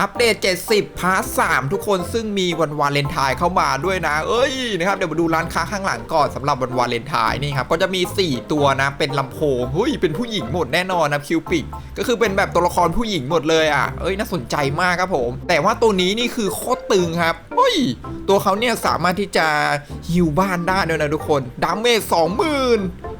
อัปเดต 70 พาร์ท 3 ทุกคนซึ่งมีวันวาเลนไทน์เข้ามาด้วยนะ เอ้ยนะครับเดี๋ยวมาดูร้านค้าข้างหลังก่อนสำหรับวันวาเลนไทน์นี่ครับก็จะมี 4 ตัวนะ เป็นลำโพงเฮ้ยเป็นผู้หญิงหมดแน่นอนนะคิวปิกก็คือเป็นแบบตัวละครผู้หญิงหมดเลยอะเอ้ยน่าสนใจมากครับผม แต่ว่าตัวนี้นี่คือโคตรตึงครับเฮ้ยตัวเขาเนี่ยสามารถที่จะฮิวบ้านได้ด้วยนะทุกคนดาเมจสองหมื่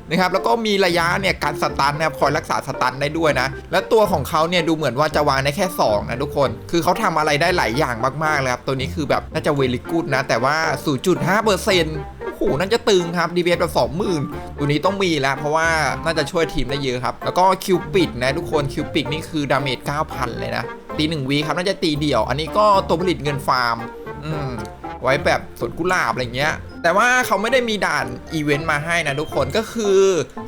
นะครับแล้วก็มีระยะเนี่ยการสตันนะครับคอยรักษาสตันได้ด้วยนะ แล้วตัวของเขาเนี่ยดูเหมือนว่าจะวางได้แค่2นะทุกคน คือเขาทำอะไรได้หลายอย่างมากๆเลยครับ ตัวนี้คือแบบน่าจะเวลิกูดนะ แต่ว่า 0.5เปอร์เซ็นต์โอ้โหน่าจะตึงครับดีเแบบ20,000ตัวนี้ต้องมีแล้ว เพราะว่าน่าจะช่วยทีมได้เยอะครับ แล้วก็คิวปิดนะทุกคนคิวปิดนี่คือดาเมจ9,000 เลยนะตีหนึ่งวีครับน่าจะตีเดี่ยว อันนี้ก็ตัวผลิตเงินฟาร์มอืม ไว้แบบสวนกุหลาบอะไรเงี้ย แต่ว่าเขาไม่ได้มีด่านอีเวนต์มาให้นะทุกคนก็คือ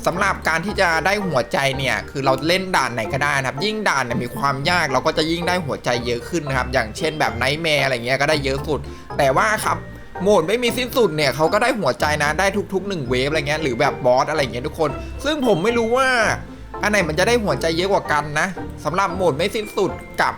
สำหรับการที่จะได้หัวใจเนี่ยคือเราเล่นด่านไหนก็ได้นะครับ ยิ่งด่านเนี่ยมีความยากเราก็จะยิ่งได้หัวใจเยอะขึ้นนะครับ อย่างเช่นแบบไนท์แมร์อะไรเงี้ยก็ได้เยอะสุด แต่ว่าครับโหมดไม่มีสิ้นสุดเนี่ยเขาก็ได้หัวใจนะได้ทุกๆ1เวฟอะไรเงี้ยหรือแบบบอสอะไรเงี้ยทุกคน ซึ่งผมไม่รู้ว่า อันไหนมันจะได้หัวใจเยอะกว่ากันนะสำหรับโหมดไม่สิ้นสุดกับ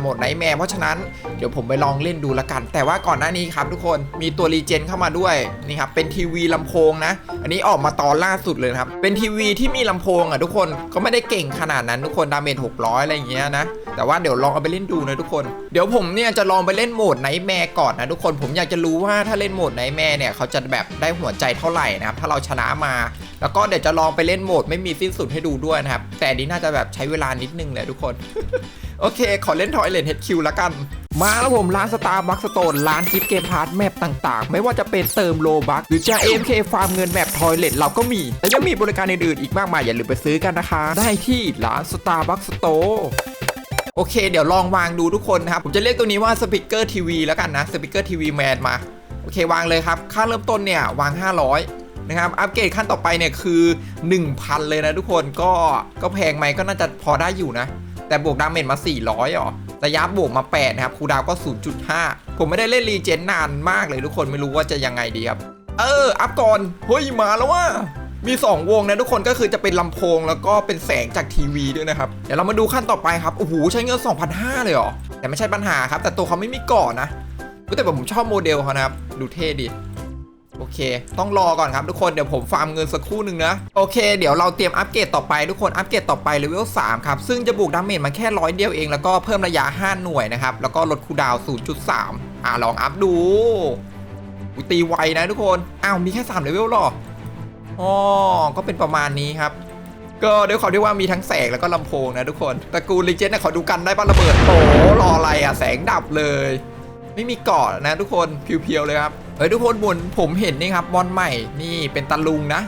โหมดไนแมร์เพราะฉะนั้นเดี๋ยวผมไปลองเล่นดูละกัน แต่ว่าก่อนหน้านี้ครับทุกคนมีตัวรีเจนเข้ามาด้วยนี่ครับเป็นทีวีลำโพงนะ อันนี้ออกมาตอนล่าสุดเลยครับ เป็นทีวีที่มีลำโพงอะทุกคนก็ไม่ได้เก่งขนาดนั้นทุกคนดาเมจ600 อะไรอย่างเงี้ยนะ แต่ว่าเดี๋ยวลองเอาไปเล่นดูนะทุกคน เดี๋ยวผมเนี่ยจะลองไปเล่นโหมดไนแมร์ก่อนนะทุกคนผมอยากจะรู้ว่าถ้าเล่นโหมดไนแมร์เนี่ยเขาจะแบบได้หัวใจเท่าไหร่นะครับถ้าเราชนะมา แล้วก็เดี๋ยวจะลองไปเล่นโหมดไม่มีสิ้นสุดให้ดูด้วยนะครับ แต่นี้น่าจะแบบใช้เวลานิดนึงเลยทุกคน โอเค ขอเล่นทอยเลนเฮดคิวละกันมาแล้วผมร้านสตาร์บัคสโตนร้านกิฟเกมพาร์ทแมปต่างๆ ไม่ว่าจะเป็นเติมโลบัคหรือจะ AMK ฟาร์มเงินแมปทอยเลทเราก็มี และยังมีบริการอื่นๆอีกมากมายอย่าลืมไปซื้อกันนะคะ ได้ที่ร้านสตาร์บัคสโตโอเค เดี๋ยวลองวางดูทุกคนนะครับ ผมจะเรียกตัวนี้ว่าสปีกเกอร์ทีวีแล้วกันนะสปีกเกอร์ทีวีแมนมา โอเค วางเลยครับ ค่าเริ่มต้นเนี่ย วาง 500 นะครับ อัปเกรดขั้นต่อไปเนี่ยคือ 1,000 เลยนะทุกคนก็ก็แพงไหมก็น่าจะพอได้อยู่นะ แต่บวกดาเมจมา 400หรอระยะบวกมา 8 นะครับคูดาวน์ก็ 0.5 ผมไม่ได้เล่นรีเจนนานมากเลยทุกคนไม่รู้ว่าจะยังไงดีครับ เออ อัพก่อน เฮ้ย มาแล้วว่ามี 2 วงนะทุกคนก็คือจะเป็นลำโพงแล้วก็เป็นแสงจากทีวีด้วยนะครับ เดี๋ยวเรามาดูขั้นต่อไปครับ โอ้โห ใช้เงิน 2,500 เลยเหรอ แต่ไม่ใช่ปัญหาครับ แต่ตัวเขาไม่มีก่อนนะแต่ผมชอบโมเดลเขานะครับ ดูเท่ดี โอเค ต้องรอก่อนครับทุกคน เดี๋ยวผมฟาร์มเงินสักครู่หนึ่งนะ โอเค เดี๋ยวเราเตรียมอัปเกรดต่อไปทุกคน อัปเกรดต่อไปเลเวล3ครับ ซึ่งจะบวกดาเมจมาแค่ร้อยเดียวเอง แล้วก็เพิ่มระยะ 5 หน่วยนะครับ แล้วก็ลดคูดาวน์0.3 อ่าลองอัพดูอุตีไวนะทุกคน อ้าว มีแค่3เลเวลหรอ อ๋อ ก็เป็นประมาณนี้ครับ ก็ด้วยความที่ว่ามีทั้งแสงแล้วก็ลำโพงนะทุกคน ตระกูลลีเจนเนี่ยขอดูกันได้ป่ะระเบิด โอ้รออะไรอะแสงดับเลย ไม่มีเกาะนะทุกคน เพียวๆเลยครับ เฮ้ยทุกคนบนผมเห็นนี่ครับมอนใหม่นี่เป็นตะลุงนะ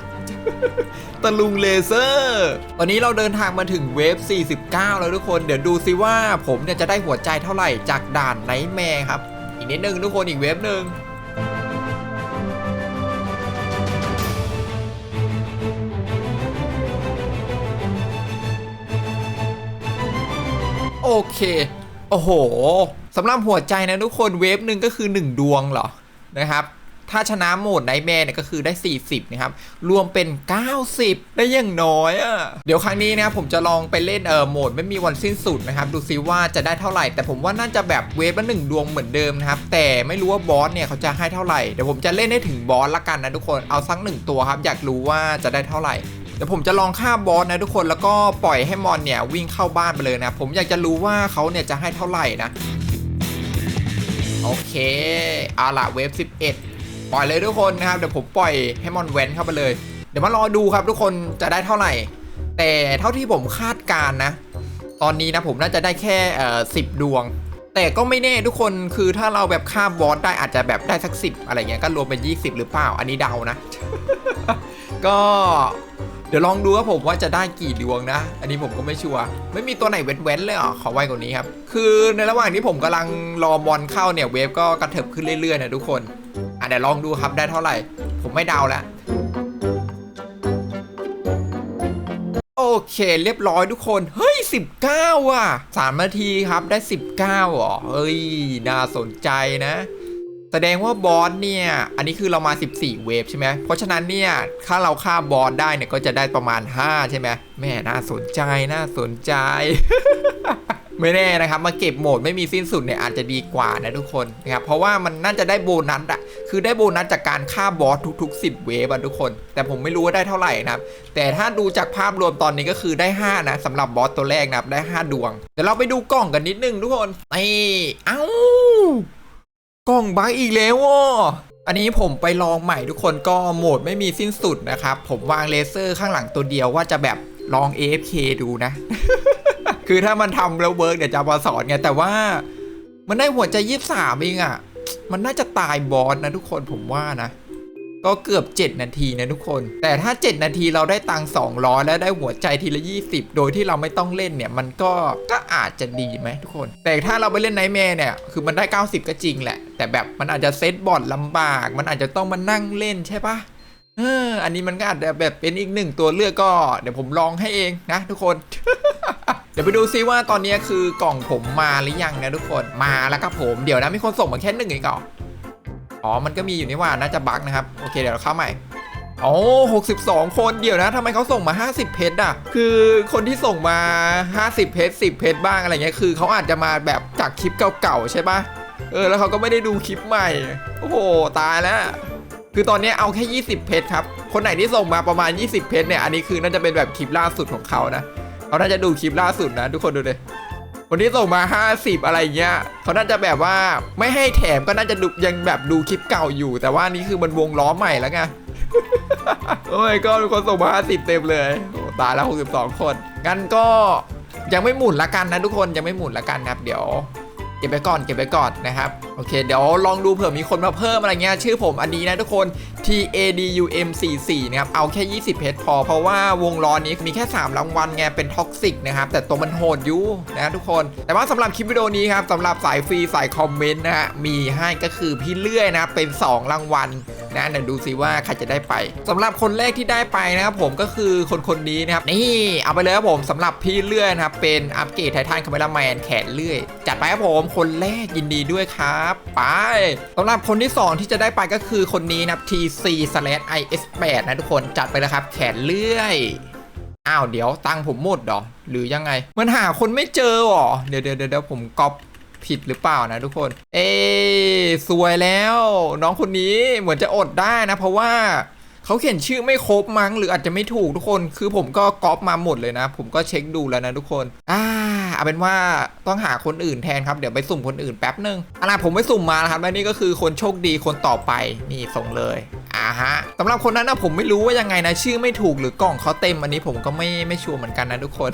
ตะลุงเลเซอร์ ตอนนี้เราเดินทางมาถึงเวฟ 49 แล้วทุกคน เดี๋ยวดูซิว่าผมเนี่ยจะได้หัวใจเท่าไหร่จากด่านไนท์แมร์ครับ อีกนิดนึงทุกคนอีกเวฟหนึ่งโอเค โอ้โหสำหรับหัวใจนะทุกคนเวฟหนึ่งก็คือ 1 ดวงเหรอ นะครับ ถ้าชนะโหมดไนแมร์เนี่ยก็คือได้ 40 นะครับ รวมเป็น 90 ได้อย่างน้อยอะ่ะ เดี๋ยวครั้งนี้นะครับผมจะลองไปเล่นเออโหมดไม่มีวันสิ้นสุดนะครับ ดูซิว่าจะได้เท่าไหร่ แต่ผมว่าน่าจะแบบเวฟละหนึ่งดวงเหมือนเดิมนะครับ แต่ไม่รู้ว่าบอสเนี่ยเขาจะให้เท่าไหร่ เดี๋ยวผมจะเล่นให้ถึงบอสละกันนะทุกคน เอาสักหนึ่งตัวครับ อยากรู้ว่าจะได้เท่าไหร่เดี๋ยวผมจะลองฆ่าบอสนะทุกคน แล้วก็ปล่อยให้มอนเนี่ยวิ่งเข้าบ้านไปเลยนะ ผมอยากจะรู้ว่าเขาเนี่ยจะให้เท่าไหร่นะ โอเคเอาละเวฟ 11 ปล่อยเลยทุกคนนะครับ เดี๋ยวผมปล่อยให้มอนแวนเข้าไปเลย เดี๋ยวมารอดูครับทุกคนจะได้เท่าไหร่ แต่เท่าที่ผมคาดการณ์นะ ตอนนี้นะผมน่าจะได้แค่เอ่อสิดวง แต่ก็ไม่แน่ทุกคนคือถ้าเราแบบฆ่าบอสได้อาจจะแบบได้สักสิอะไรเงี้ยก็รวมเป็น 20 หรือเปล่า อันนี้เดานะ ก็ เดี๋ยวลองดูว่าผมว่าจะได้กี่ดวงนะ อันนี้ผมก็ไม่ชัวร์ ไม่มีตัวไหนเว้นๆเลยเหรอขอไวกว่านี้ครับ คือในระหว่างที่ผมกำลังรอบอลเข้าเนี่ยเวฟก็กระเถิบขึ้นเรื่อยๆนะทุกคนอะเดี๋ยวลองดูครับได้เท่าไหร่ ผมไม่เดาแล้วโอเค เรียบร้อยทุกคน เฮ้ย 19 ว่ะ3นาทีครับได้ 19เหรอเฮ้ย น่าสนใจนะ แสดงว่าบอสเนี่ย อันนี้คือเรามา 14 เวฟใช่ไหม เพราะฉะนั้นเนี่ย ถ้าเราฆ่าบอสได้เนี่ยก็จะได้ประมาณ 5 ใช่ไหม แม่น่าสนใจ น่าสนใจ ไม่แน่นะครับ มาเก็บโหมดไม่มีสิ้นสุดเนี่ยอาจจะดีกว่านะทุกคนนะครับ เพราะว่ามันน่าจะได้โบนัสอะคือได้โบนัสจากการฆ่าบอสทุก ๆ 10 เวฟอะทุกคน แต่ผมไม่รู้ว่าได้เท่าไหร่นะครับ แต่ถ้าดูจากภาพรวมตอนนี้ก็คือได้ 5 นะสำหรับบอสตัวแรกนะครับได้ 5 ดวง เดี๋ยวเราไปดูกล่องกันนิดนึงทุกคนไอ้เอ้า กล่องบั๊กอีกแล้วอะอันนี้ผมไปลองใหม่ทุกคนก็โหมดไม่มีสิ้นสุดนะครับ ผมวางเลเซอร์ข้างหลังตัวเดียวว่าจะแบบลอง AFK ดูนะ คือถ้ามันทำแล้วเวิร์กเดี๋ยวจะมาสอนไง แต่ว่ามันได้หัวใจยี่สามเองอะ่ะ มันน่าจะตายบอสนะทุกคนผมว่านะ ก็เกือบ 7 นาทีนะทุกคน แต่ถ้า 7 นาทีเราได้ตังค์200 แล้วได้หัวใจทีละ 20 โดยที่เราไม่ต้องเล่นเนี่ย มันก็ก็อาจจะดีไหมทุกคน แต่ถ้าเราไปเล่นไนแมร์เนี่ย คือมันได้ 90 ก็จริงแหละ แต่แบบมันอาจจะเซตบอร์ดลำบาก มันอาจจะต้องมานั่งเล่นใช่ปะเอออันนี้มันก็อาจจะแบบเป็นอีกหนึ่งตัวเลือกก็ เดี๋ยวผมลองให้เองนะทุกคน เดี๋ยวไปดูซิว่าตอนนี้คือกล่องผมมาหรือยังนะทุกคนมาแล้วครับผมเดี๋ยวนะมีคนส่งมาแค่หนึ่งเองก่อน อ๋อ มันก็มีอยู่นี่ว่าน่าจะบั๊กนะครับ โอเค เดี๋ยวเราเข้าใหม่อ๋อ62 คนเดี๋ยวนะทำไมเขาส่งมา 50 เพชรอะ คือคนที่ส่งมา 50 เพชร 10 เพชรบ้างอะไรเงี้ย คือเขาอาจจะมาแบบจากคลิปเก่าๆ ใช่ปะเออ แล้วเขาก็ไม่ได้ดูคลิปใหม่ โอ้โห ตายแล้ว คือตอนนี้เอาแค่ 20 เพชรครับ คนไหนที่ส่งมาประมาณ 20 เพชรเนี่ย อันนี้คือน่าจะเป็นแบบคลิปล่าสุดของเขานะ เขาน่าจะดูคลิปล่าสุดนะ ทุกคนดูเลย คนที่ส่งมา 50 อะไรเงี้ยเขาน่าจะแบบว่าไม่ให้แถมก็น่าจะดูยังแบบดูคลิปเก่าอยู่ แต่ว่านี่คือมันวงล้อใหม่แล้วไงโอ้ยก็มีคนส่งมา50เต็มเลยตายแล้ว62คนงั้นก็ยังไม่หมุนละกันนะทุกคนยังไม่หมุนละกันนะครับเดี๋ยว เก็บไปก่อนเก็บไปก่อนนะครับโอเค เดี๋ยวลองดูเผื่อมีคนมาเพิ่มอะไรเงี้ยชื่อผมอันนี้นะทุกคน T A D U M 4 4นะครับเอาแค่ 20 เพชรพอเพราะว่าวงล้อนี้มีแค่ 3 รางวัลไงเป็นท็อกซิกนะครับแต่ตัวมันโหดอยู่นะทุกคน แต่ว่าสำหรับคลิปวิดีโอนี้ครับสำหรับสายฟรีสายคอมเมนต์นะฮะมีให้ก็คือพี่เลื่อยนะเป็น 2 รางวัลนะเดี๋ยวดูซิว่าใครจะได้ไปสำหรับคนแรกที่ได้ไปนะครับผมก็คือคนคนนี้นะครับนี่เอาไปเลยครับผมสำหรับพี่เลื่อยนะครับเป็นอัปเกรดไททันคาเมราแมนแขนเลื่อย จัดไปครับผมคนแรกยินดีด้วยครับ ไปสำหรับคนที่ 2 ที่จะได้ไปก็คือคนนี้นะครับ TC IS8 นะทุกคนจัดไปแล้วครับ แขนเลื่อยอ้าวเดี๋ยวตังค์ผมหมดหรอหรือยังไง มันหาคนไม่เจอหรอเดี๋ยวเดี๋ยวเดี๋ยวผมก๊อป ผิดหรือเปล่านะทุกคน เอ๊สวยแล้ว น้องคนนี้เหมือนจะอดได้นะ เพราะว่าเขาเขียนชื่อไม่ครบมั้งหรืออาจจะไม่ถูกทุกคน คือผมก็ก๊อปมาหมดเลยนะ ผมก็เช็คดูแล้วนะทุกคนอ่าเอาเป็นว่าต้องหาคนอื่นแทนครับ เดี๋ยวไปสุ่มคนอื่นแป๊บนึงอะผมไม่สุ่มมานะครับและนี่ก็คือคนโชคดีคนต่อไปนี่ส่งเลยอ่าฮะสำหรับคนนั้นนะผมไม่รู้ว่ายังไงนะ ชื่อไม่ถูกหรือกล่องเขาเต็มอันนี้ผมก็ไม่ไม่ชัวร์เหมือนกันนะทุกคน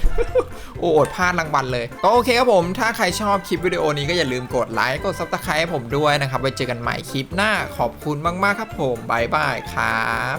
โอ้อดพลาดรางวัลเลยก็โอเคครับผมถ้าใครชอบคลิปวิดีโอนี้ก็อย่าลืมกดไลค์กดซับสไครต์ให้ผมด้วยนะครับไว้เจอกันใหม่คลิปหน้าขอบคุณมากๆครับผมบายบายครับ